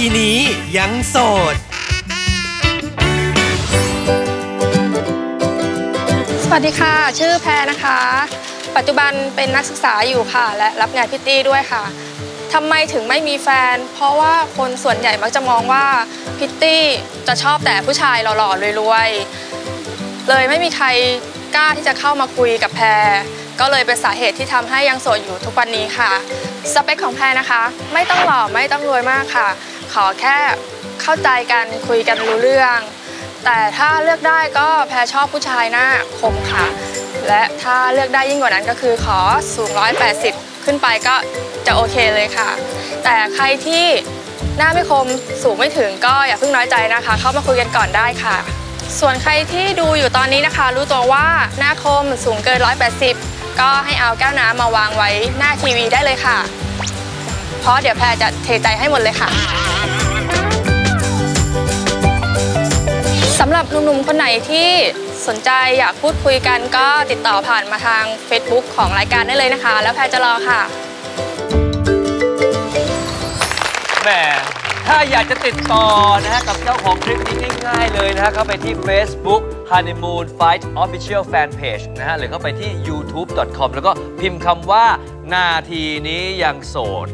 ทีนี้ยังโสด สวัสดีค่ะ ชื่อแพรนะคะ ปัจจุบันเป็นนักศึกษาอยู่ค่ะ และรับงานพิตตี้ด้วยค่ะทำไมถึงไม่มีแฟน เพราะว่าคนส่วนใหญ่มักจะมองว่าพิตตี้จะชอบแต่ผู้ชายหล่อๆรวยๆเลยไม่มีใครกล้าที่จะเข้ามาคุยกับแพรก็เลยเป็นสาเหตุที่ทำให้ยังโสดอยู่ทุกวันนี้ค่ะ สเปคของแพรนะคะ ไม่ต้องหล่อไม่ต้องรวยมากค่ะ ขอแค่เข้าใจกันคุยกันรู้เรื่อง แต่ถ้าเลือกได้ก็แพรชอบผู้ชายหน้าคมค่ะ และถ้าเลือกได้ยิ่งกว่านั้นก็คือขอสูง 180 ขึ้นไปก็จะโอเคเลยค่ะ แต่ใครที่หน้าไม่คมสูงไม่ถึงก็อย่าเพิ่งน้อยใจนะคะ เข้ามาคุยกันก่อนได้ค่ะ ส่วนใครที่ดูอยู่ตอนนี้นะคะ รู้ตัวว่าหน้าคมสูงเกิน 180 ก็ให้เอาแก้วน้ำมาวางไว้หน้าทีวีได้เลยค่ะ เพราะเดี๋ยวแพรจะเทใจให้หมดเลยค่ะสำหรับหนุ่มๆคนไหนที่สนใจอยากพูดคุยกันก็ติดต่อผ่านมาทาง Facebook ของรายการได้เลยนะคะ แล้วแพรจะรอค่ะ แหมถ้าอยากจะติดต่อนะฮะกับเจ้าของคลิปนี้ง่ายๆเลยนะฮะเข้าไปที่ Facebook Honeymoon Fight Official Fan Page นะฮะหรือเข้าไปที่ youtube.com แล้วก็พิมพ์คำว่านาทีนี้ยังโสด